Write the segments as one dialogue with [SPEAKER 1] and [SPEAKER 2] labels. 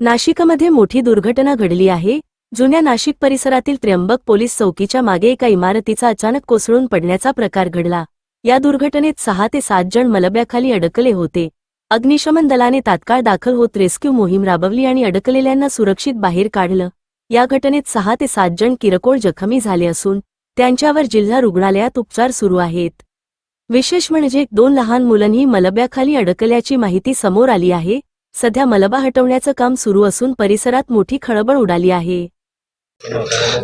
[SPEAKER 1] नाशिकमध्ये मोठी दुर्घटना घडली आहे. जुन्या नाशिक परिसरातील त्र्यंबक पोलीस चौकीच्या मागे एका इमारतीचा अचानक कोसळून पडण्याचा प्रकार घडला. या दुर्घटनेत सहा ते सात जण मलब्याखाली अडकले होते. अग्निशमन दलाने तात्काळ दाखल होत रेस्क्यू मोहीम राबवली आणि अडकलेल्यांना सुरक्षित बाहेर काढलं. या घटनेत सहा ते सात जण किरकोळ जखमी झाले असून त्यांच्यावर जिल्हा रुग्णालयात उपचार सुरू आहेत. विशेष म्हणजे दोन लहान मुलांनी मलब्याखाली अडकल्याची माहिती समोर आली आहे. सध्या मलबा हटवण्याचं काम सुरू असून परिसरात मोठी खळबळ उडाली आहे.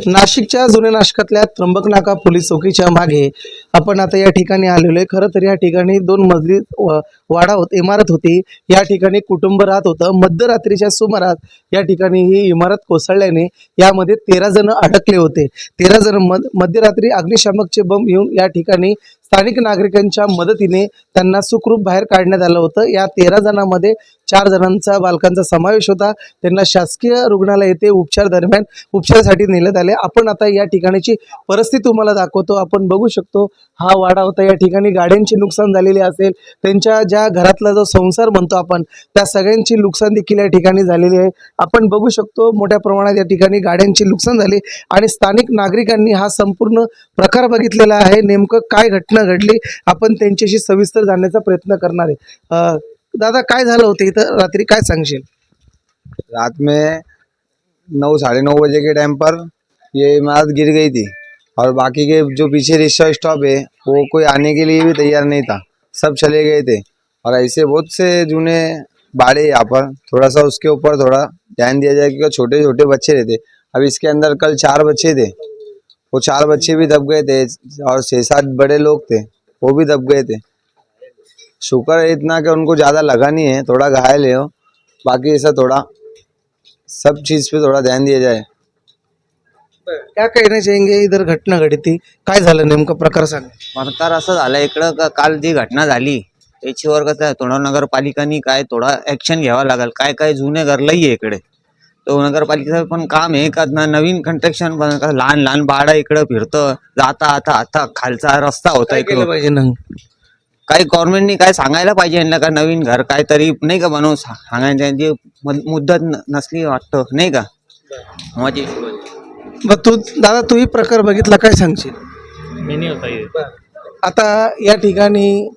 [SPEAKER 2] नाशिकच्या जुन्या नाशकातल्या त्र्यंबकनाका पोलीस चौकीच्या मागे आपण आता या ठिकाणी आलेलो आहे. खरं तर या ठिकाणी दोन मजली वाडा होत इमारत होती. या ठिकाणी कुटुंब राहत होतं. मध्यरात्रीच्या सुमारास या ठिकाणी ही इमारत कोसळल्याने यामध्ये तेरा जण अडकले होते. तेरा जण मध्यरात्री अग्निशामकचे बंब येऊन या ठिकाणी स्थानिक नागरिकांच्या मदतीने त्यांना सुखरूप बाहेर काढण्यात आलं होतं. या तेरा जणांमध्ये चार जणांचा बालकांचा समावेश होता. त्यांना शासकीय रुग्णालय येथे उपचार दरम्यान उपचारासाठी नेण्यात आले. आपण आता या ठिकाणीची परिस्थिती तुम्हाला दाखवतो. आपण बघू शकतो हा वाडा होता. या ठिकाणी गाड्यांचे नुकसान झालेले असेल. त्यांच्या ज्या घरातला जो संसार म्हणतो आपण त्या सगळ्यांची नुकसान देखील या ठिकाणी झालेली आहे. आपण बघू शकतो मोठ्या प्रमाणात या ठिकाणी गाड्यांची नुकसान झाले आणि स्थानिक नागरिकांनी हा संपूर्ण प्रकार बघितलेला आहे. नेमकं काय घटना घडली? आपण त्यांच्याशी सविस्तर जाण्याचा प्रयत्न करणार आहे. दादा, काय झालं होतं इथं? रात्री काय सांगशील?
[SPEAKER 3] रात में नौ साढ़े नौ बजे के टाइम पर ये इमारत गिर गई थी। और बाकी के जो पीछे रिक्शा स्टॉप है, वो कोई आने के लिए भी तैयार नहीं था। सब चले गए थे। और ऐसे बहुत से जूने बाड़े यहाँ पर। थोड़ा सा उसके ऊपर थोड़ा ध्यान दिया जाए क्योंकि छोटे छोटे बच्चे रहते अब इसके अंदर कल चार बच्चे थे। वो चार बच्चे भी दब गए थे और छः सात बड़े लोग थे। वो भी दब गए थे। शुक्र है इतना कि उनको ज़्यादा लगा नहीं है थोड़ा घायल है वो। बाकी ऐसा थोड़ा सब चीज़ पे थोड़ा ध्यान दिया जाए।
[SPEAKER 2] क्या कहना चाहेंगे इधर घटना घडी थी? काय झालं नेमकं प्रकार सांग।
[SPEAKER 4] प्रकार असं झालं इकडं का काल जी घटना झाली त्याच्यावर कसं आहे थोडं नगरपालिकांनी काय थोडा ऍक्शन घ्यावा लागेल काय काय जुने घरलाही आहे इकडे. तो नगरपालिकेचं पण काम आहे का ना नवीन कंस्ट्रक्शन लहान लहान बाळा इकडं फिरतं जाता आता आता खालचा रस्ता होता
[SPEAKER 2] काय केलं
[SPEAKER 4] इकडं.
[SPEAKER 2] पाहिजे ना
[SPEAKER 4] काही गव्हर्नमेंटनी काय सांगायला पाहिजे यांना का नवीन घर काहीतरी नाही का बनवून सांगायचं मुद्दत नसली वाटतं नाही का? माझी
[SPEAKER 2] मग तू दादा तूही प्रकार बघितला काय सांगशील?
[SPEAKER 5] मी नाही होता येत
[SPEAKER 2] आता या ठिकाणी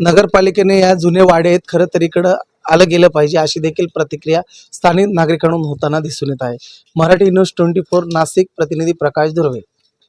[SPEAKER 2] नगरपालिकेने या जुने वाडे आहेत खरं तर इकडं आलं गेलं पाहिजे अशी देखील प्रतिक्रिया स्थानिक नागरिकांकडून होताना दिसून येत आहे. Marathi news twenty four Nashik प्रतिनिधी प्रकाश दुर्वे